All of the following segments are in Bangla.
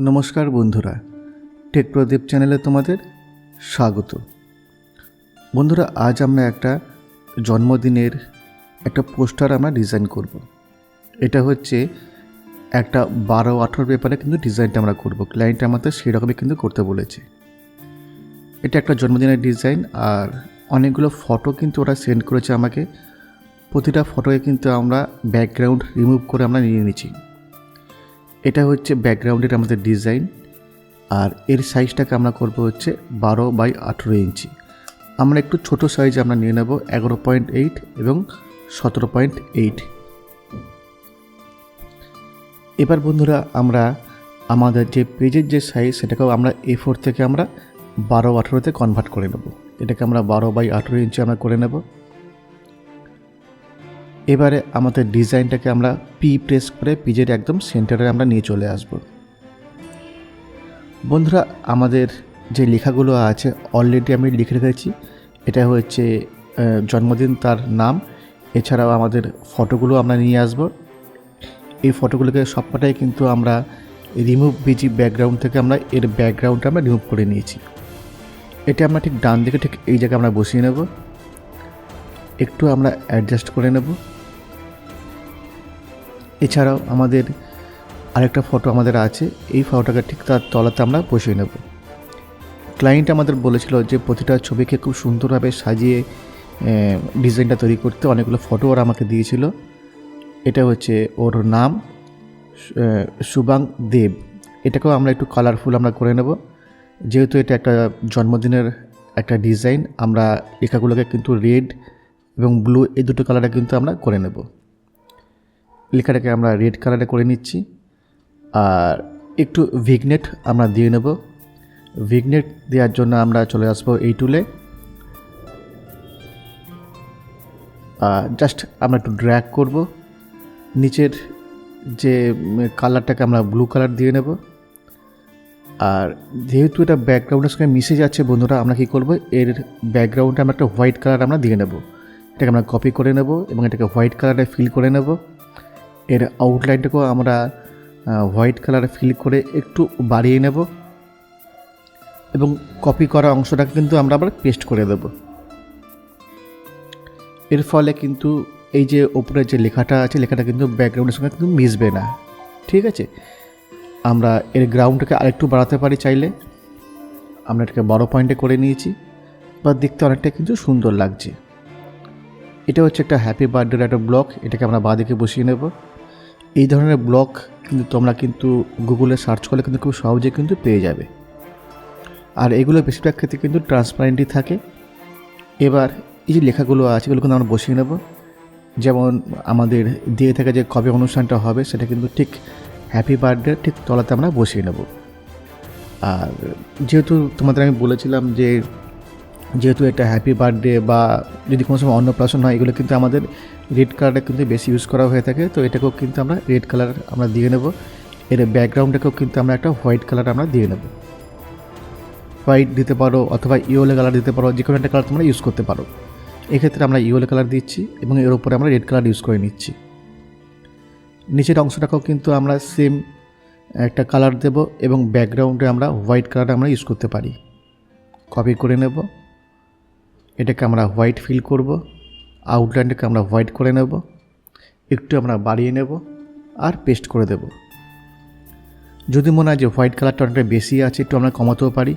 নমস্কার বন্ধুরা। টেক প্রদীপ চ্যানেলে তোমাদের স্বাগত। বন্ধুরা, আজ আমরা একটা জন্মদিনের একটা পোস্টার আমরা ডিজাইন করব। এটা হচ্ছে একটা বারো আঠারো পেপারে কিন্তু ডিজাইনটা আমরা করব। ক্লায়েন্ট আমাদের সেরকমই কিন্তু করতে বলেছে। এটা একটা জন্মদিনের ডিজাইন আর অনেকগুলো ফটো কিন্তু ওরা সেন্ড করেছে আমাকে। প্রতিটা ফটোয়ে কিন্তু আমরা ব্যাকগ্রাউন্ড রিমুভ করে আমরা নিয়ে নিচ্ছি। এটা হচ্ছে ব্যাকগ্রাউন্ডের আমাদের ডিজাইন আর এর সাইজটাকে আমরা করব হচ্ছে বারো বাই আঠেরো ইঞ্চি। আমরা একটু ছোট সাইজ আমরা নিয়ে নেব এগারো পয়েন্ট এইট এবং সতেরো পয়েন্ট এইট এবার বন্ধুরা আমরা আমাদের যে পেজের যে সাইজ সেটাকেও আমরা এ ফোর থেকে আমরা বারো আঠেরোতে কনভার্ট করে নেব। এটাকে আমরা বারো বাই আঠেরো ইঞ্চি আমরা করে নেব। এবারে আমাদের ডিজাইনটাকে আমরা পি প্রেস করে পিজের একদম সেন্টারে আমরা নিয়ে চলে আসব। বন্ধুরা, আমাদের যে লেখাগুলো আছে অলরেডি আমি লিখে রেখেছি। এটা হচ্ছে জন্মদিন তার নাম। এছাড়াও আমাদের ফটোগুলো আমরা নিয়ে আসব। এই ফটোগুলোকে সবকটাই কিন্তু আমরা রিমুভ বিজি ব্যাকগ্রাউন্ড থেকে আমরা এর ব্যাকগ্রাউন্ডটা আমরা রিমুভ করে নিয়েছি। এটা আমরা ঠিক ডান দিকে ঠিক এই জায়গায় আমরা বসিয়ে নেব। একটু আমরা অ্যাডজাস্ট করে নেব। এছাড়াও আমাদের আরেকটা ফটো আমাদের আছে। এই ফটোটাকে ঠিক তার তলাতে আমরা বসিয়ে নেব। ক্লায়েন্ট আমাদের বলেছিল যে প্রতিটা ছবিকে খুব সুন্দরভাবে সাজিয়ে ডিজাইনটা তৈরি করতে অনেকগুলো ফটো ওরা আমাকে দিয়েছিল। এটা হচ্ছে ওর নাম শুভাং দেব। এটাকেও আমরা একটু কালারফুল আমরা করে নেব। যেহেতু এটা একটা জন্মদিনের একটা ডিজাইন আমরা লেখাগুলোকে কিন্তু রেড এবং ব্লু এই দুটো কালারে কিন্তু আমরা করে নেব। লেখাটাকে আমরা রেড কালারে করে নিচ্ছি। আর একটু ভিগনেট আমরা দিয়ে নেব। ভিগনেট দেওয়ার জন্য আমরা চলে আসব এই টুলে জাস্ট আমরা একটু ড্র্যাগ করব। নিচের যে কালারটাকে আমরা ব্লু কালার দিয়ে নেব। আর যেহেতু এটা ব্যাকগ্রাউন্ডের সঙ্গে মিশে যাচ্ছে বন্ধুরা, আমরা কী করব? এর ব্যাকগ্রাউন্ডে আমরা একটা হোয়াইট কালার আমরা দিয়ে নেব। এটাকে আমরা কপি করে নেব এবং এটাকে হোয়াইট কালারে ফিল করে নেব। এর আউটলাইনটাকেও আমরা হোয়াইট কালারে ফিল করে একটু বাড়িয়ে নেব এবং কপি করা অংশটাকে কিন্তু আমরা আবার পেস্ট করে দেব। এর ফলে কিন্তু এই যে ওপরে যে লেখাটা আছে, লেখাটা কিন্তু ব্যাকগ্রাউন্ডের সঙ্গে কিন্তু মিশবে না। ঠিক আছে? আমরা এর গ্রাউন্ডটাকে আরেকটু বাড়াতে পারি চাইলে। আমরা এটাকে বড় পয়েন্টে করে নিয়েছি। বা দেখতে অনেকটা কিন্তু সুন্দর লাগছে। এটা হচ্ছে একটা হ্যাপি বার্থডের একটা ব্লক এটাকে আমরা বাঁদিকে বসিয়ে নেব। এই ধরনের ব্লগ কিন্তু তোমরা কিন্তু গুগলে সার্চ করলে কিন্তু খুব সহজে কিন্তু পেয়ে যাবে। আর এগুলো বেশিরভাগ ক্ষেত্রে কিন্তু ট্রান্সপারেন্টই থাকে। এবার এই যে লেখাগুলো আছে, এগুলো কিন্তু আমরা বসিয়ে নেব। যেমন আমাদের দিয়ে থেকে যে কবে অনুষ্ঠানটা হবে, সেটা কিন্তু ঠিক হ্যাপি বার্থডে ঠিক তলাতে আমরা বসিয়ে নেব। আর যেহেতু তোমাদের আমি বলেছিলাম যে যেহেতু এটা হ্যাপি বার্থডে বা যদি কোনো সময় অন্নপ্রাশন হয়, এগুলো কিন্তু আমাদের রেড কালারটা কিন্তু বেশি ইউজ করা হয়ে থাকে। তো এটাকেও কিন্তু আমরা রেড কালার আমরা দিয়ে নেব। এর ব্যাকগ্রাউন্ডটাকেও কিন্তু আমরা একটা হোয়াইট কালার আমরা দিয়ে নেব। হোয়াইট দিতে পারো অথবা ইয়েলো কালার দিতে পারো, যে কোনো একটা কালার তোমরা ইউজ করতে পারো। এক্ষেত্রে আমরা ইয়েলো কালার দিচ্ছি এবং এর উপরে আমরা রেড কালার ইউজ করে নিচ্ছি। নিচের অংশটাকেও কিন্তু আমরা সেম একটা কালার দেব এবং ব্যাকগ্রাউন্ডে আমরা হোয়াইট কালার আমরা ইউজ করতে পারি। কপি করে নেব। এটাকে আমরা হোয়াইট ফিল করব আউটলাইনটাকে আমরা হোয়াইট করে নেব, একটু আমরা বাড়িয়ে নেব আর পেস্ট করে দেব। যদি মনে হয় যে হোয়াইট কালারটা অনেকটা বেশি আছে, একটু আমরা কমাতেও পারি।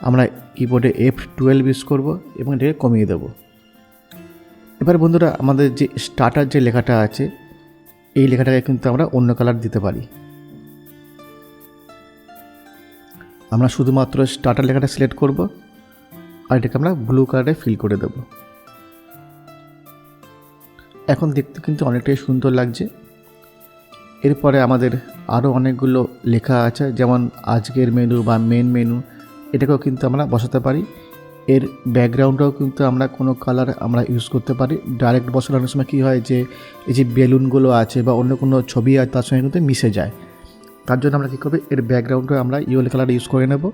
আমরা কিবোর্ডে এফ টুয়েলভ ইউজ করব এবং এটাকে কমিয়ে দেব। এবার বন্ধুরা, আমাদের যে স্টার্টার যে লেখাটা আছে, এই লেখাটাকে কিন্তু আমরা অন্য কালার দিতে পারি। আমরা শুধুমাত্র স্টার্টার লেখাটা সিলেক্ট করব। আর এটাকে আমরা ব্লু কালারে ফিল করে দেব। এখন দেখতে কিন্তু অনেকটাই সুন্দর লাগছে। এরপরে আমাদের আরও অনেকগুলো লেখা আছে, যেমন আজকের মেনু বা মেন মেনু এটাকেও কিন্তু আমরা বসাতে পারি। এর ব্যাকগ্রাউন্ডটাও কিন্তু আমরা কোনো কালার আমরা ইউজ করতে পারি। ডাইরেক্ট বসানোর সময় কী হয় যে, এই যে বেলুনগুলো আছে বা অন্য কোনো ছবি আছে তার সঙ্গে কিন্তু মিশে যায়। তার জন্য আমরা কী করব? এর ব্যাকগ্রাউন্ডটা আমরা ইয়েলো কালার ইউজ করে নেব,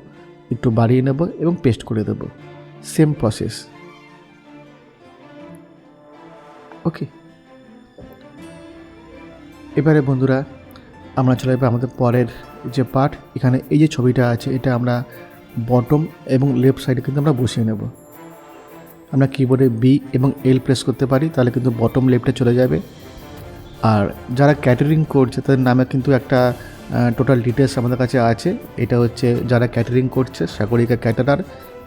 একটু বাড়িয়ে নেব এবং পেস্ট করে দেব। সেম প্রসেস ওকে এবারে বন্ধুরা, আমরা চলে যাব আমাদের পরের যে পার্ট এখানে এই যে ছবিটা আছে, এটা আমরা বটম এবং লেফট সাইডে কিন্তু আমরা বসিয়ে নেব। আমরা কিবোর্ডে বি এবং এল প্রেস করতে পারি, তাহলে কিন্তু বটম লেফটে চলে যাবে। আর যারা ক্যাটারিং করছে, তাদের নামে কিন্তু একটা টোটাল ডিটেলস আমাদের কাছে আছে। এটা হচ্ছে, যারা ক্যাটারিং করছে, সাগরিকা ক্যাটারার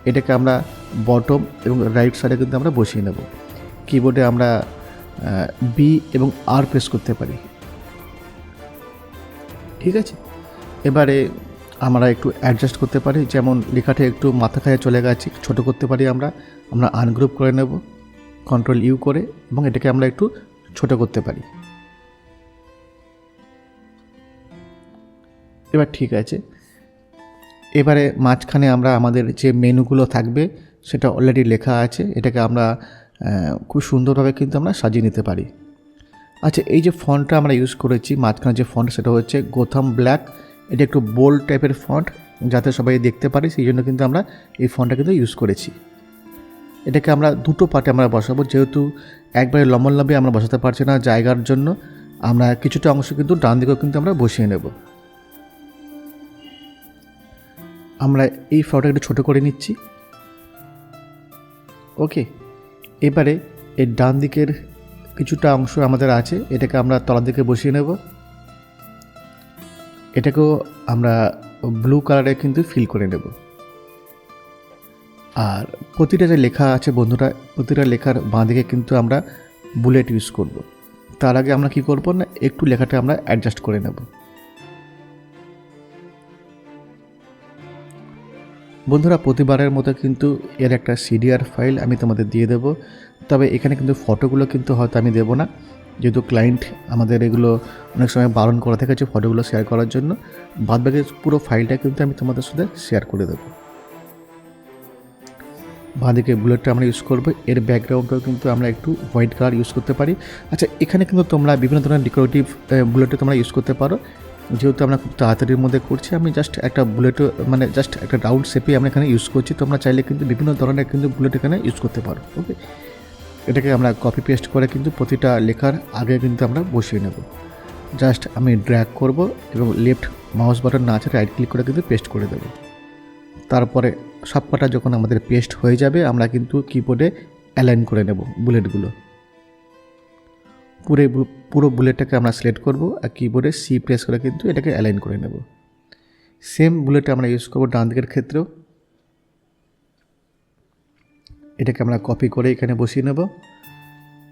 এটাকে আমরা বটম এবং রাইট সাইডে কিন্তু আমরা বসিয়ে নেব। কিবোর্ডে আমরা বি এবং আর প্রেস করতে পারি। ঠিক আছে? এবারে আমরা একটু অ্যাডজাস্ট করতে পারি। যেমন লেখাটা একটু মাথা খায় চলে গেছে, ছোট করতে পারি আমরা। আমরা আনগ্রুপ করে নেব কন্ট্রোল ইউ করে এবং এটাকে আমরা একটু ছোট করতে পারি। এবার ঠিক আছে? এবারে মাঝখানে আমরা আমাদের যে মেনুগুলো থাকবে, সেটা অলরেডি লেখা আছে। এটাকে আমরা খুব সুন্দরভাবে কিন্তু আমরা সাজিয়ে নিতে পারি। আচ্ছা এই যে ফন্টটা আমরা ইউজ করেছি, মাঝখানে যে ফন্ট, সেটা হচ্ছে গোথাম ব্ল্যাক এটা একটু বোল্ড টাইপের ফন্ট, যাতে সবাই দেখতে পারে, সেই জন্য কিন্তু আমরা এই ফন্টটা কিন্তু ইউজ করেছি। এটাকে আমরা দুটো পার্টে আমরা বসাবো, যেহেতু একবারে লম্বলম্বে আমরা বসাতে পারছি না জায়গার জন্য, আমরা কিছুটা অংশ কিন্তু ডান দিকেও কিন্তু আমরা বসিয়ে নেব। আমরা এই ফটোটা একটু ছোটো করে নিচ্ছি। ওকে, এবারে এর ডান দিকের কিছুটা অংশ আমাদের আছে, এটাকে আমরা তলার দিকে বসিয়ে নেব। এটাকেও আমরা ব্লু কালারে কিন্তু ফিল করে নেব। আর প্রতিটা যে লেখা আছে বন্ধুরা, প্রতিটা লেখার বাঁ দিকে কিন্তু আমরা বুলেট ইউজ করব। তার আগে আমরা কি করব না, একটু লেখাটা আমরা অ্যাডজাস্ট করে নেব। বন্ধুরা, প্রতিবারের মতো কিন্তু এর একটা সিডিআর ফাইল আমি তোমাদের দিয়ে দেবো। তবে এখানে কিন্তু ফটোগুলো কিন্তু হয়তো আমি দেবো না। যেহেতু ক্লায়েন্ট আমাদের এগুলো অনেক সময় বারণ করা থেকে যে ফটোগুলো শেয়ার করার জন্য। বাদবাকি পুরো ফাইলটা কিন্তু আমি তোমাদের সাথে শেয়ার করে দেবো। বাঁদিকে বুলেটটা আমরা ইউজ করব। এর ব্যাকগ্রাউন্ডটাও কিন্তু আমরা একটু হোয়াইট কালার ইউজ করতে পারি। আচ্ছা এখানে কিন্তু তোমরা বিভিন্ন ধরনের ডেকোরেটিভ বুলেটে তোমরা ইউজ করতে পারো। যেহেতু আমরা খুব তাড়াতাড়ির মধ্যে করছি, আমি জাস্ট একটা বুলেট মানে জাস্ট একটা রাউন্ড শেপে আমরা এখানে ইউজ করছি। তোমরা চাইলে কিন্তু বিভিন্ন ধরনের কিন্তু বুলেট এখানে ইউজ করতে পারো ওকে এটাকে আমরা কপি পেস্ট করে কিন্তু প্রতিটা লেখার আগে কিন্তু আমরা বসিয়ে নেব। জাস্ট আমি ড্র্যাগ করব এবং লেফট মাউস বাটন না আছে রাইট ক্লিক করে কিন্তু পেস্ট করে দেবো। তারপরে সবকটা যখন আমাদের পেস্ট হয়ে যাবে, আমরা কিন্তু কিবোর্ডে অ্যালাইন করে নেব বুলেটগুলো পুরো পুরো বুলেটটাকে আমরা সিলেক্ট করব আর কিবোর্ডে সি প্রেস করে কিন্তু এটাকে অ্যালাইন করে নেব। সেম বুলেট আমরা ইউজ করব ডান দিকের ক্ষেত্রেও। এটাকে আমরা কপি করে এখানে বসিয়ে নেব।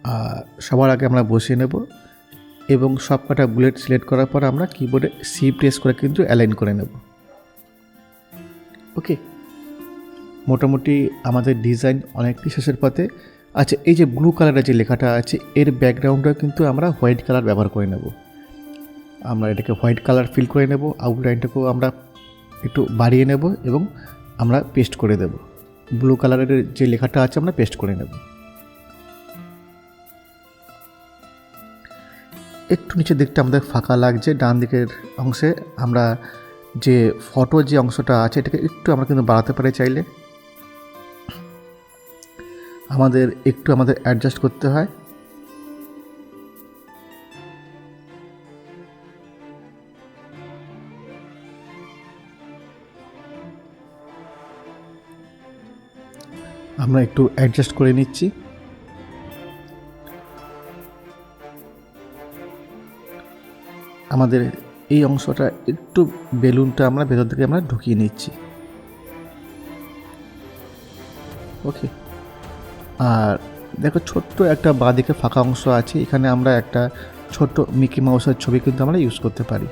আর সবার আগে আমরা বসিয়ে নেব এবং সব কটা বুলেট সিলেক্ট করার পর আমরা কিবোর্ডে সি প্রেস করে কিন্তু অ্যালাইন করে নেব। ওকে মোটামুটি আমাদের ডিজাইন অনেকটি শেষের পথে। আচ্ছা এই যে ব্লু কালারের যে লেখাটা আছে, এর ব্যাকগ্রাউন্ডটা কিন্তু আমরা হোয়াইট কালার ব্যবহার করে নেব। আমরা এটাকে হোয়াইট কালার ফিল করে নেব আউটলাইনটাকেও আমরা একটু বাড়িয়ে নেব এবং আমরা পেস্ট করে দেব। ব্লু কালারের যে লেখাটা আছে, আমরা পেস্ট করে নেব। একটু নিচের দিকটা আমাদের ফাঁকা লাগছে, ডান দিকের অংশে আমরা যে ফটো যে অংশটা আছে, এটাকে একটু আমরা কিন্তু বাড়াতে পারি চাইলে। আমাদের একটু আমাদের অ্যাডজাস্ট করতে হয়। আমরা একটু অ্যাডজাস্ট করে নিচ্ছি। আমাদের এই অংশটা একটু বেলুনটা আমরা ভেতর থেকে আমরা ঢুকিয়ে নিচ্ছি। ওকে আর দেখো ছোট্ট একটা বাঁদিকে ফাঁকা অংশ আছে, এখানে আমরা একটা ছোট্ট মিকি মাউসের ছবি কিন্তু আমরা ইউজ করতে পারি।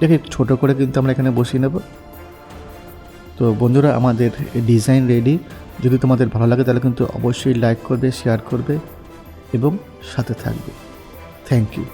দেখে ছোট করে কিন্তু আমরা এখানে বসিয়ে নেব। তো বন্ধুরা, আমাদের ডিজাইন রেডি যদি তোমাদের ভালো লাগে তাহলে কিন্তু অবশ্যই লাইক করবে শেয়ার করবে এবং সাথে থাকবে। Thank you